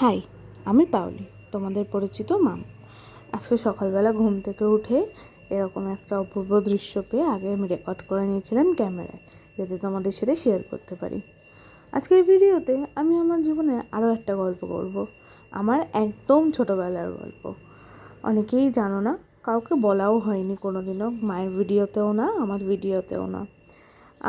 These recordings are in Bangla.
হাই, আমি পাওলি, তোমাদের পরিচিত মাম। আজকে সকালবেলা ঘুম থেকে উঠে এরকম একটা অপূর্ব দৃশ্য পেয়ে আগে আমি রেকর্ড করে নিয়েছিলাম ক্যামেরায়, যাতে তোমাদের সাথে শেয়ার করতে পারি। আজকের ভিডিওতে আমি আমার জীবনে আরও একটা গল্প করব, আমার একদম ছোটোবেলার গল্প। অনেকেই জানো না, কাউকে বলাও হয়নি কোনো দিনও মায়ের ভিডিওতেও না, আমার ভিডিওতেও না।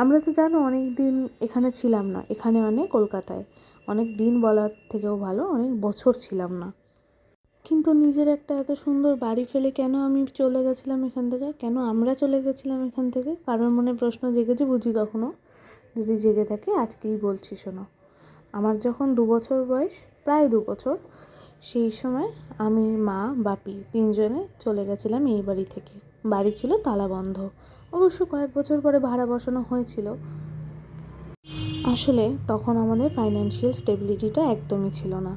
আমরা তো জানো অনেক দিন এখানে ছিলাম না, এখানে মানে কলকাতায়। অনেক দিন বলার থেকেও ভালো, অনেক বছর ছিলাম না। কিন্তু নিজের একটা এত সুন্দর বাড়ি ফেলে কেন আমি চলে গেছিলাম এখান থেকে? কেন আমরা চলে গেছিলাম এখান থেকে? কারোর মনে প্রশ্ন জেগেছে বুঝি কখনো? যদি জেগে থাকে, আজকেই বলছি, শোনো। আমার যখন দু বছর বয়স, প্রায় দু বছর, সেই সময় আমি মা, বাপি তিনজনে চলে গেছিলাম এই বাড়ি থেকে। বাড়ি ছিল তালা বন্ধ অবশ্য কয়েক বছর পরে ভাড়া বসানো হয়েছিল। আসলে তখন আমাদের ফাইন্যান্সিয়াল স্টেবিলিটিটা একদমই ছিল না।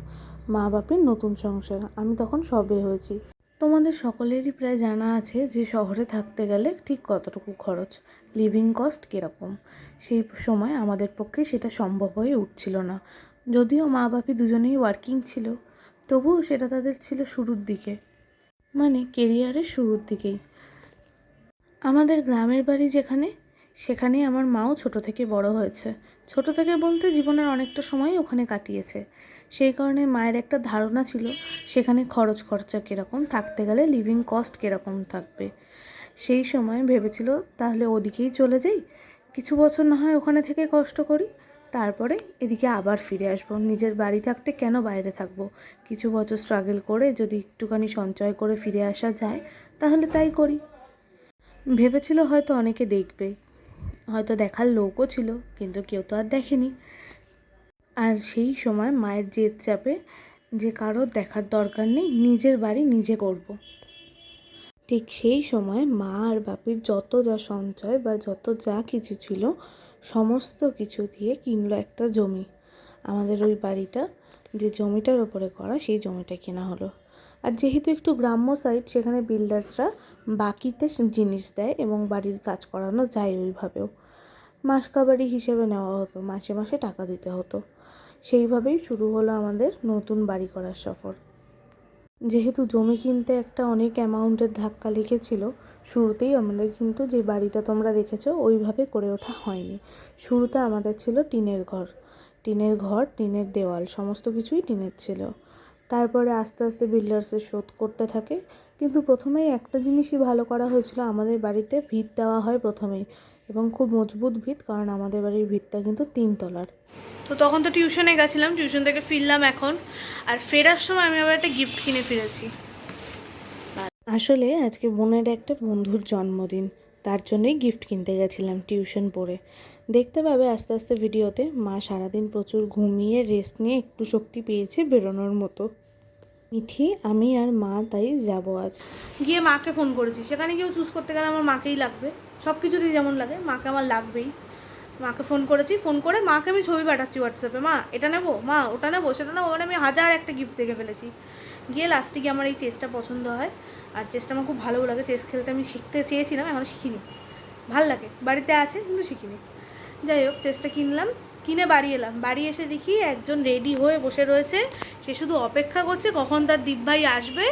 মা বাপের নতুন সংসার, আমি তখন সবে হয়েছি। তোমাদের সকলেরই প্রায় জানা আছে যে শহরে থাকতে গেলে ঠিক কতটুকু খরচ লিভিং কস্ট কীরকম। সেই সময় আমাদের পক্ষে সেটা সম্ভব হয়ে উঠছিল না। যদিও মা বাপি দুজনেই ওয়ার্কিং ছিল, তবুও সেটা তাদের ছিল শুরুর দিকে মানে কেরিয়ারের শুরুর দিকেই। আমাদের গ্রামের বাড়ি যেখানে সেখানেই আমার মাও ছোট থেকে বড় হয়েছে। ছোট থেকে বলতে জীবনের অনেকটা সময় ওখানে কাটিয়েছে। সেই কারণে মায়ের একটা ধারণা ছিল, সেখানে খরচ খরচা কীরকম, থাকতে গেলে লিভিং কস্ট কীরকম থাকবে। সেই সময় ভেবেছিল, তাহলে ওদিকেই চলে যাই। কিছু বছর না হয় ওখানে থেকে কষ্ট করি, তারপরে এদিকে আবার ফিরে আসব। নিজের বাড়ি থাকতে কেন বাইরে থাকব? কিছু বছর স্ট্রাগল করে যদি একটুখানি সঞ্চয় করে ফিরে আসা যায়, তাহলে তাই করি। ভেবেছিল হয়তো অনেকে দেখবে। হয়তো দেখার লোকও ছিল, কিন্তু কেউ তো আর দেখেনি। আর সেই সময় মায়ের জেদ চাপে যে কারোর দেখার দরকার নেই, নিজের বাড়ি নিজে করব। ঠিক সেই সময় মা আর বাপির যত যা সঞ্চয় বা যত যা কিছু ছিল, সমস্ত কিছু দিয়ে কিনলো একটা জমি। আমাদের ওই বাড়িটা, যে জমিটার ওপরে করা, সেই জমিটা কেনা হলো। আর যেহেতু একটু গ্রাম্য সাইড সেখানে বিল্ডার্সরা বাকিতে জিনিস দেয় এবং বাড়ির কাজ করানো যায় ওইভাবেও। মাসকাবাড়ি হিসেবে নেওয়া হতো, মাসে মাসে টাকা দিতে হতো। সেইভাবেই শুরু হলো আমাদের নতুন বাড়ি করার সফর। যেহেতু জমি কিনতে একটা অনেক অ্যামাউন্টের ধাক্কা লেগেছিল, শুরুতেই আমাদের কিন্তু যে বাড়িটা তোমরা দেখেছ, ওইভাবে করে ওঠা হয়নি। শুরুতে আমাদের ছিল টিনের ঘর। টিনের ঘর, টিনের দেওয়াল, সমস্ত কিছুই টিনের ছিল। তারপরে আস্তে আস্তে বিল্ডার্সের শোধ করতে থাকে। কিন্তু প্রথমেই একটা জিনিসই ভালো করা হয়েছিল আমাদের বাড়িতে ভিত দেওয়া হয় প্রথমেই। এবং খুব মজবুত ভিত কারণ আমাদের বাড়ির ভিতটা কিন্তু তিনতলার। তো তখন তো টিউশনে গেছিলাম টিউশন থেকে ফিরলাম এখন। আর ফেরার সময় আমি আবার একটা গিফট কিনে ফিরেছি। আসলে আজকে বোনের একটা বন্ধুর জন্মদিন। তার জন্যই গিফট কিনতে গেছিলাম টিউশন পড়ে। দেখতে পাবে আস্তে আস্তে ভিডিওতে, মা সারাদিন প্রচুর ঘুমিয়ে রেস্ট নিয়ে একটু শক্তি পেয়েছে বেরোনোর মতো। মিঠি, আমি আর মা তাই যাব আজ। গিয়ে মাকে ফোন করেছি। সেখানে গিয়েও চুজ করতে গেলে আমার মাকেই লাগবে। সব কিছুতেই যেমন লাগে, মাকে আমার লাগবেই। মাকে ফোন করেছি, ফোন করে মাকে আমি ছবি পাঠাচ্ছি হোয়াটসঅ্যাপে। মা, এটা নেব? মা, ওটা নেব? সেটা নেব মানে আমি হাজার একটা গিফট দেখে ফেলেছি। গিয়ে লাস্টে গিয়ে আমার এই চেসটা পছন্দ হয়। আর চেসটা আমার খুব ভালো লাগে। চেস খেলতে আমি শিখতে চেয়েছিলাম এখনও শিখিনি। ভালো লাগে। বাড়িতে আছে, কিন্তু শিখিনি। যাই হোক চেসটা কিনলাম। কিনে বাড়ি এলাম। বাড়ি এসে দেখি একজন রেডি হয়ে বসে রয়েছে। সে শুধু অপেক্ষা করছে কখন তার দিব্যাই আসবে।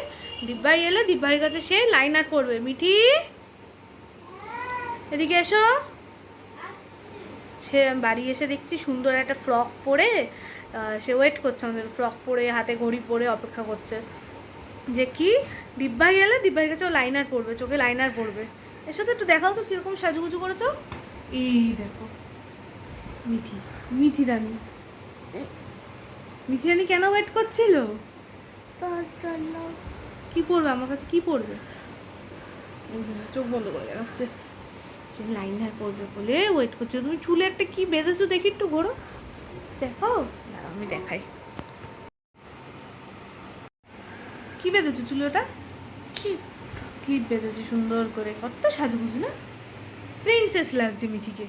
দিব্যাই এলে দিব্যাইয়ের কাছে সে লাইনার করবে মিঠি! এদিকে এসো। সে বাড়ি এসে দেখছি সুন্দর একটা ফ্রক পরে সে ওয়েট করছে আমাদের ফ্রক পরে হাতে ঘড়ি পরে অপেক্ষা করছে। যে কি? দিব্যাই এলে দিব্যাইয়ের কাছে ও লাইনার পরবে চোখে লাইনার পরবে। এর সাথে একটু দেখাও তো কীরকম সাজুগুজু করেছ। এই দেখো মিঠি মিঠি রানী। মিঠি রানী কেন ওয়েট করছিল? কি পড়বে আমার কাছে কি পড়বে চোখ বন্ধ করে দেখাচ্ছে। সে লাইনার পড়বে বলে ওয়েট করছে। তুমি চুলে একটা কি বেঁধেছো দেখি একটু ঘোরো। দেখো আমি দেখাই। কি বেঁধেছো চুলে ওটা ক্লিপ বেঁধেছে সুন্দর করে। কত সাজুগুজু না? প্রিন্সেস লাগছে মিঠিকে।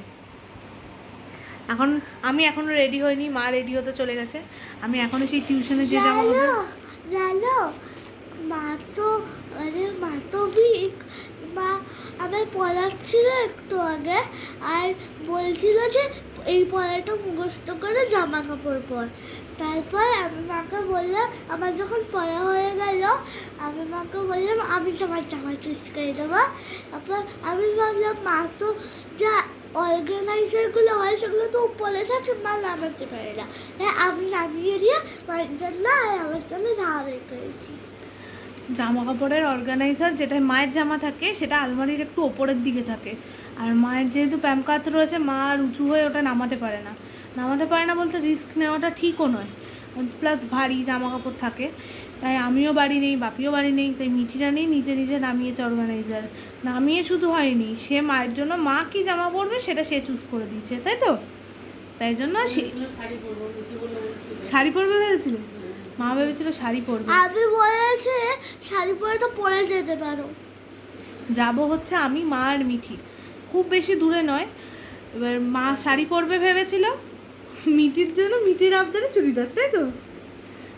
এখন আমি এখনও রেডি হইনি মা রেডি হতে চলে গেছে। আমি এখনও সেই টিউশনে যে জামা মা তো মা তো মা আমার পড়াচ্ছিল একটু আগে, আর বলছিল যে এই পড়াটা মুখস্থ করে জামা কাপড় পর। তারপর আমি মাকে বললাম, আমার যখন পড়া হয়ে গেল, আমি মাকে বললাম, আমি তোমার জামা চুজ করে দেবো। তারপর আমি ভাবলাম, মা তো যা অর্গানাইজারগুলো হয়, সেগুলো তো উপরে থাকে মা নামাতে পারে না। আমি নামিয়ে দিয়ে মায়ের জন্য আর আমার জন্য বের করেছি। জামা কাপড়ের অর্গানাইজার যেটা মায়ের জামা থাকে সেটা আলমারির একটু ওপরের দিকে থাকে। আর মায়ের যেহেতু প্যামকাত রয়েছে মা আর উঁচু হয়ে ওটা নামাতে পারে না। নামাতে পারে না বলতে রিস্ক নেওয়াটা ঠিকও নয়। প্লাস ভারী জামা কাপড় থাকে। তাই আমিও বাড়ি নেই বাপিও বাড়ি নেই তাই মিঠিরা নেই নিজে নিজে নামিয়েছে অর্গানাইজার নামিয়ে শুধু হয়নি সে মায়ের জন্য মা কি জামা পরবে সেটা সে চুজ করে দিয়েছে তাই তো? তাই জন্য সে- শাড়ি পরবে ভেবেছিল? মা ভেবেছিল শাড়ি পরবে। আমি বলেছি শাড়ি পরে তো পরে যেতে পারো। যাব হচ্ছে আমি মা আর মিঠি। খুব বেশি দূরে নয়। এবার মা শাড়ি পরবে ভেবেছিল। মিঠির জন্য মিঠির আবদারে চুড়িদার তাই তো?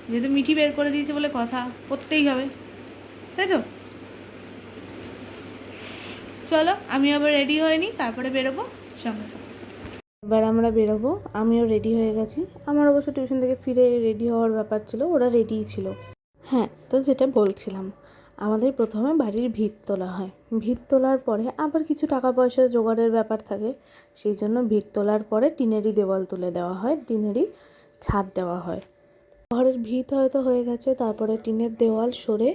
যেহেতু মিঠি বের করে দিয়েছে বলে কথা পরতেই হবে। তাই তো? চলো আমি আবার রেডি হয়ে নিই তারপরে বেরোবো সঙ্গে। এবার আমরা বেরোবো। আমিও রেডি হয়ে গেছি। আমার অবশ্য টিউশন থেকে ফিরে রেডি হওয়ার ব্যাপার ছিল, ওরা রেডিই ছিল। হ্যাঁ তো যেটা বলছিলাম, আমাদের প্রথমে বাড়ির ভিত তোলা হয়। ভিত তোলার পরে আবার কিছু টাকা পয়সা জোগাড়ের ব্যাপার থাকে। সেই জন্য ভিত তোলার পরে টিনেরই দেওয়াল তুলে দেওয়া হয় টিনেরই ছাদ দেওয়া হয়। ঘরের ভিত হয়তো হয়ে গেছে, তারপরে টিনের দেওয়াল সরে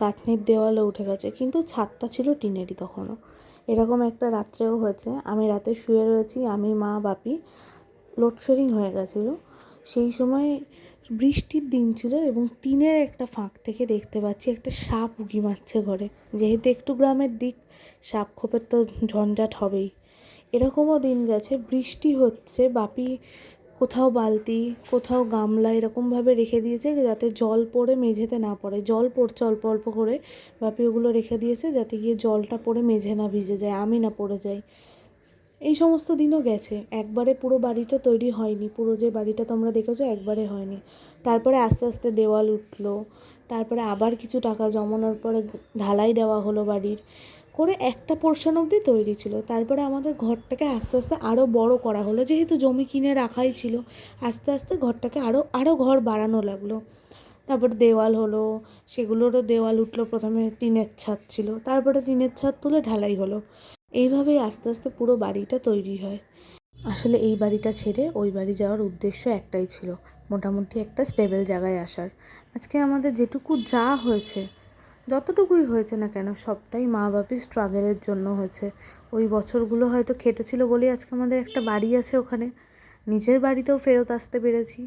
গাঁথনির দেওয়ালও উঠে গেছে, কিন্তু ছাদটা ছিল টিনেরই তখনও। এরকম একটা রাত্রেও হয়েছে। আমি রাতে শুয়ে রয়েছি, আমি, মা, বাপি লোডশেডিং হয়ে গেছিল। সেই সময় বৃষ্টির দিন ছিল এবং টিনের একটা ফাঁক থেকে দেখতে পাচ্ছি একটা সাপ উঁকি মারছে ঘরে। যেহেতু একটু গ্রামের দিক, সাপ খোপের তো ঝঞ্ঝাট হবেই। এরকমও দিন গেছে, বৃষ্টি হচ্ছে, বাপি কোথাও বালতি, কোথাও গামলা এরকমভাবে রেখে দিয়েছে যাতে জল পড়ে মেঝেতে না পড়ে। জল পড়ছে অল্প অল্প করে। বাপি ওগুলো রেখে দিয়েছে যাতে গিয়ে জলটা পড়ে মেঝে না ভিজে যায়, আমি না পড়ে যাই। এই সমস্ত দিনও গেছে। একবারে পুরো বাড়িটা তৈরি হয়নি। পুরো যে বাড়িটা তোমরা দেখেছ একবারে হয়নি। তারপরে আস্তে আস্তে দেওয়াল উঠল। তারপরে আবার কিছু টাকা জমানোর পরে ঢালাই দেওয়া হলো বাড়ির। করে একটা পোর্শন অবধি তৈরি ছিল। তারপরে আমাদের ঘরটাকে আস্তে আস্তে আরও বড় করা হলো। যেহেতু জমি কিনে রাখাই ছিল, আস্তে আস্তে ঘরটাকে আরও আরও ঘর বাড়ানো লাগল। তারপর দেওয়াল হলো, সেগুলোরও দেওয়াল উঠল, প্রথমে টিনের ছাদ ছিল, তারপরে টিনের ছাদ তুলে ঢালাই হলো। এইভাবেই আস্তে আস্তে পুরো বাড়িটা তৈরি হয়। আসলে এই বাড়িটা ছেড়ে ওই বাড়ি যাওয়ার উদ্দেশ্য একটাই ছিল, মোটামুটি একটা স্টেবল জায়গায় আসার। আজকে আমাদের যেটুকু যা হয়েছে যতটুকুই হয়েছে না কেন, সবটাই মা বাপির স্ট্রাগলের জন্য হয়েছে। ওই বছরগুলো হয়তো খেটেছিল বলেই আজকে আমাদের একটা বাড়ি আছে ওখানে। নিজের বাড়িতেও ফেরত আসতে পেরেছি।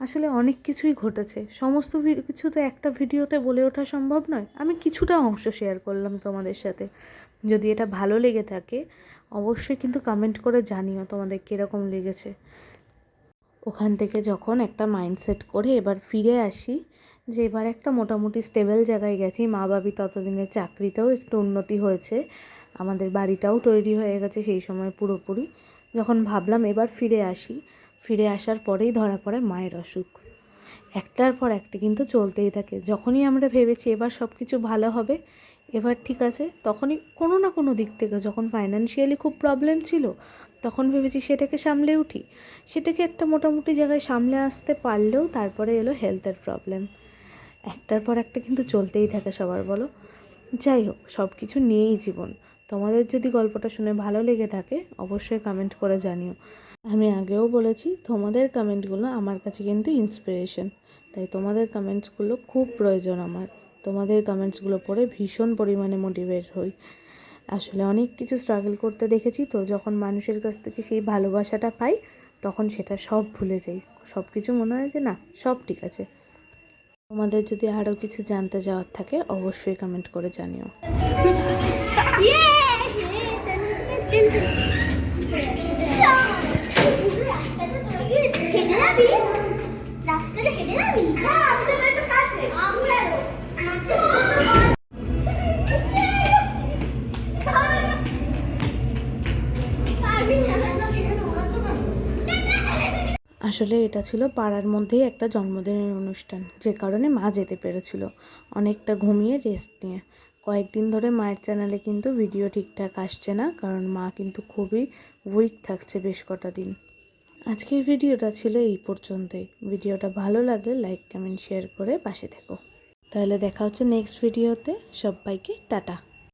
আসলে অনেক কিছুই ঘটেছে। সমস্ত কিছু তো একটা ভিডিওতে বলে ওঠা সম্ভব নয়। আমি কিছুটা অংশ শেয়ার করলাম তোমাদের সাথে। যদি এটা ভালো লেগে থাকে, অবশ্যই কিন্তু কমেন্ট করে জানিও তোমাদের কীরকম লেগেছে। ওখান থেকে যখন একটা মাইন্ডসেট করে এবার ফিরে আসি যে এবার একটা মোটামুটি স্টেবল জায়গায় গেছি, মা বাবি ততদিনের চাকরিতেও একটু উন্নতি হয়েছে, আমাদের বাড়িটাও তৈরি হয়ে গেছে সেই সময় পুরোপুরি। যখন ভাবলাম এবার ফিরে আসি, ফিরে আসার পরেই ধরা পড়ে মায়ের অসুখ। একটার পর একটা কিন্তু চলতেই থাকে। যখনই আমরা ভেবেছি এবার সব কিছু ভালো হবে, এবার ঠিক আছে, তখনই কোনো না কোনো দিক থেকে যখন ফাইন্যান্সিয়ালি খুব প্রবলেম ছিল, তখন ভেবেছি সেটাকে সামলে উঠি। সেটাকে একটা মোটামুটি জায়গায় সামলে আসতে পারলেও তারপরে এলো হেলথের প্রবলেম একটার পর একটা কিন্তু চলতেই থাকে সবার, বলো? যাই হোক সব কিছু নিয়েই জীবন। তোমাদের যদি গল্পটা শুনে ভালো লেগে থাকে, অবশ্যই কমেন্ট করে জানিও। আমি আগেও বলেছি, তোমাদের কমেন্টগুলো আমার কাছে কিন্তু ইন্সপিরেশন তাই তোমাদের কমেন্টসগুলো খুব প্রয়োজন আমার। তোমাদের কমেন্টসগুলো পড়ে ভীষণ পরিমাণে মোটিভেট হই। আসলে অনেক কিছু স্ট্রাগল করতে দেখেছি, তো যখন মানুষের কাছ থেকে সেই ভালোবাসাটা পাই, তখন সেটা সব ভুলে যাই। সব কিছু মনে হয় যে না, সব ঠিক আছে। তোমাদের যদি আরও কিছু জানতে যাওয়ার থাকে অবশ্যই কমেন্ট করে জানিও। আসলে এটা ছিল পাড়ার মধ্যেই একটা জন্মদিনের অনুষ্ঠান, যে কারণে মা যেতে পেরেছিল। অনেকটা ঘুমিয়ে রেস্ট নিয়ে। কয়েকদিন ধরে মায়ের চ্যানেলে কিন্তু ভিডিও ঠিকঠাক আসছে না, কারণ মা কিন্তু খুবই উইক থাকছে বেশ কটা দিন। আজকের ভিডিওটা ছিল এই পর্যন্তই। ভিডিওটা ভালো লাগলে লাইক কমেন্ট শেয়ার করে পাশে থেকো। তাহলে দেখা হচ্ছে নেক্সট ভিডিওতে সবাইকে টাটা।